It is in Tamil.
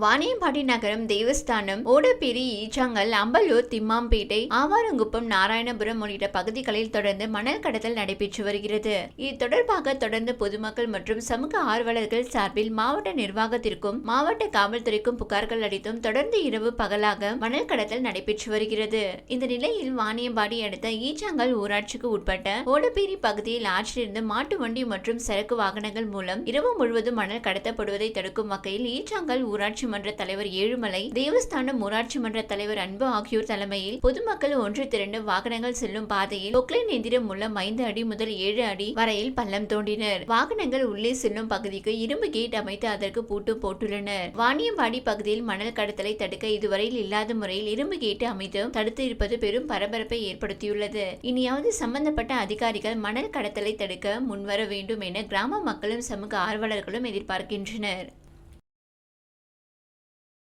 வாணியம்பாடி நகரம் தேவஸ்தானம் ஓடப்பேரி ஈச்சாங்கல் அம்பலூர் திம்மாம்பேட்டை ஆவாரங்குப்பம் நாராயணபுரம் உள்ளிட்ட பகுதிகளில் தொடர்ந்து மணல் கடத்தல் நடைபெற்று வருகிறது. இது தொடர்பாக தொடர்ந்து பொதுமக்கள் மற்றும் சமூக ஆர்வலர்கள் சார்பில் மாவட்ட நிர்வாகத்திற்கும் மாவட்ட காவல்துறைக்கும் புகார்கள் அளித்தும் தொடர்ந்து இரவு பகலாக மணல் கடத்தல் நடைபெற்று வருகிறது. இந்த நிலையில் வாணியம்பாடி அடுத்த ஈச்சாங்கல் ஊராட்சிக்கு உட்பட்ட ஓடப்பேரி பகுதியில் ஆற்றிலிருந்து மாட்டு வண்டி மற்றும் சரக்கு வாகனங்கள் மூலம் இரவு முழுவதும் மணல் கடத்தப்படுவதை தடுக்கும் வகையில் ஈச்சாங்கல் ஊராட்சி மன்ற தலைவர் ஏழுமலை தேவஸ்தானம் ஊராட்சி மன்ற தலைவர் அன்பு ஆகியோர் தலைமையில் பொதுமக்கள் ஒன்று திரண்டு வாகனங்கள் செல்லும் பாதையில் பொக்லைன் எந்திரம் மூலம் ஐந்து அடி முதல் ஏழு அடி வரையில் பள்ளம் தோண்டினர். வாகனங்கள் உள்ளே செல்லும் பகுதிக்கு இரும்பு கேட் அமைத்து அதற்கு பூட்டு போட்டுள்ளனர். வாணியம்பாடி பகுதியில் மணல் கடத்தலை தடுக்க இதுவரையில் இல்லாத முறையில் இரும்பு கேட்டு அமைத்து தடுத்து இருப்பது பெரும் பரபரப்பை ஏற்படுத்தியுள்ளது. இனியாவது சம்பந்தப்பட்ட அதிகாரிகள் மணல் கடத்தலை தடுக்க முன்வர வேண்டும் என கிராம மக்களும் சமூக ஆர்வலர்களும் எதிர்பார்க்கின்றனர்.